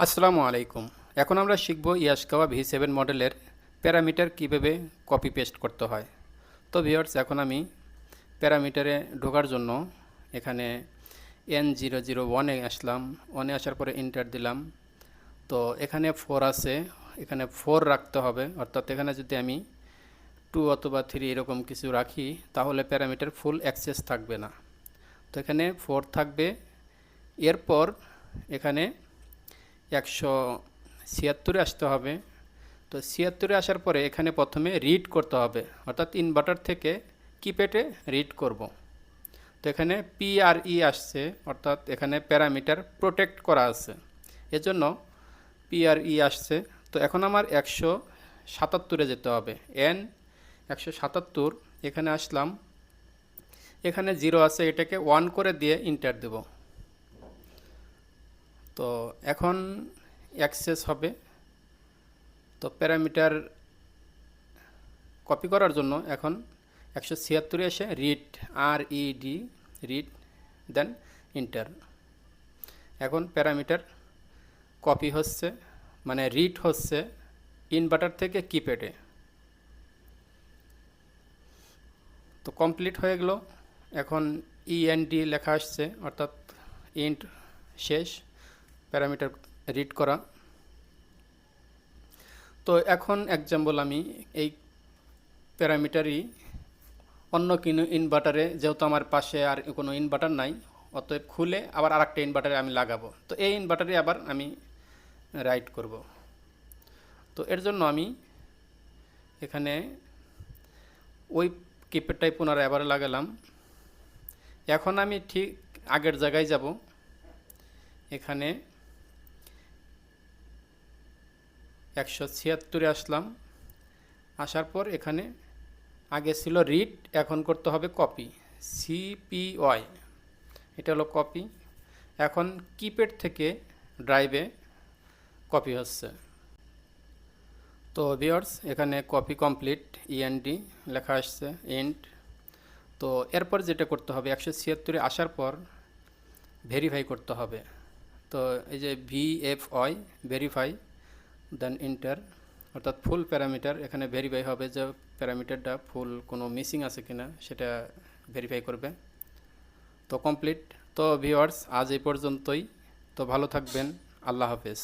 আসসালামু আলাইকুম। এখন আমরা শিখব ইয়াশকাওয়া ভি সেভেন মডেলের প্যারামিটার কীভাবে কপি পেস্ট করতে হয়। তো ভিওর্স এখন আমি প্যারামিটারে ঢোকার জন্য এখানে এন জিরো জিরো ওয়ানে আসলাম। ওয়ানে আসার পরে ইন্টার দিলাম। তো এখানে ফোর আছে। এখানে ফোর রাখতে হবে। অর্থাৎ এখানে যদি আমি টু অথবা থ্রি এরকম কিছু রাখি, তাহলে প্যারামিটার ফুল অ্যাক্সেস থাকবে না। তো এখানে ফোর থাকবে। এরপর এখানে একশো ছিয়াত্তরে আসতে হবে। তো ছিয়াত্তরে আসার পরে এখানে প্রথমে রিড করতে হবে। অর্থাৎ ইনভার্টার থেকে কিপ্যাডে রিড করব। তো এখানে পিআরই আসছে, অর্থাৎ এখানে প্যারামিটার প্রোটেক্ট করা আছে। এজন্য পিআরই আসছে। তো এখন আমার একশো সাতাত্তরে যেতে হবে। এন একশো সাতাত্তর, এখানে আসলাম। এখানে জিরো আছে, এটাকে ওয়ান করে দিয়ে ইন্টার দেব। তো এখন অ্যাক্সেস হবে। তো প্যারামিটার কপি করার জন্য এখন একশো ছিয়াত্তরে এসে read R E D read দেন ইন্টার এখন প্যারামিটার কপি হচ্ছে মানে রিড হচ্ছে ইনভার্টার থেকে কিপ্যাডে তো কমপ্লিট হয়ে গেল। এখন ইএনডি লেখা আসছে, অর্থাৎ ইন্ট শেষ। প্যারামিটার রিড করা। তো এখন এক্সাম্পল আমি এই প্যারামিটারই অন্য কোনো ইনভার্টারে যেহেতু আমার পাশে আর কোনো ইনভার্টার নাই, অতএব খুলে আবার আরেকটা ইনভার্টারে আমি লাগাবো। তো এই ইনভার্টারে আবার আমি রাইট করব। তো এর জন্য আমি এখানে ওই কিপ্যাডটাই পুনরায় আবার লাগালাম। এখন আমি ঠিক আগের জায়গায় যাব। এখানে একশো ছিয়াত্তরে আসলাম। আসার পর এখানে আগে ছিল রিড এখন করতে হবে কপি সিপিওয়াই এটা হলো কপি এখন কিপ্যাড থেকে ড্রাইভে কপি হচ্ছে। তো ভিওর্স এখানে কপি কমপ্লিট ইএনডি লেখা আসছে এন্ড তো এরপর যেটা করতে হবে, একশো ছিয়াত্তরে আসার পর ভেরিফাই করতে হবে। তো এই যে ভিএফ ভেরিফাই দেন ইন্টার অর্থাৎ ফুল প্যারামিটার এখানে ভেরিফাই হবে যে প্যারামিটারটা ফুল কোনো মিসিং আছে কিনা, সেটা ভেরিফাই করবে। তো কমপ্লিট তো ভিওয়ার্স আজ এই পর্যন্তই। তো ভালো থাকবেন। আল্লাহ হাফেজ।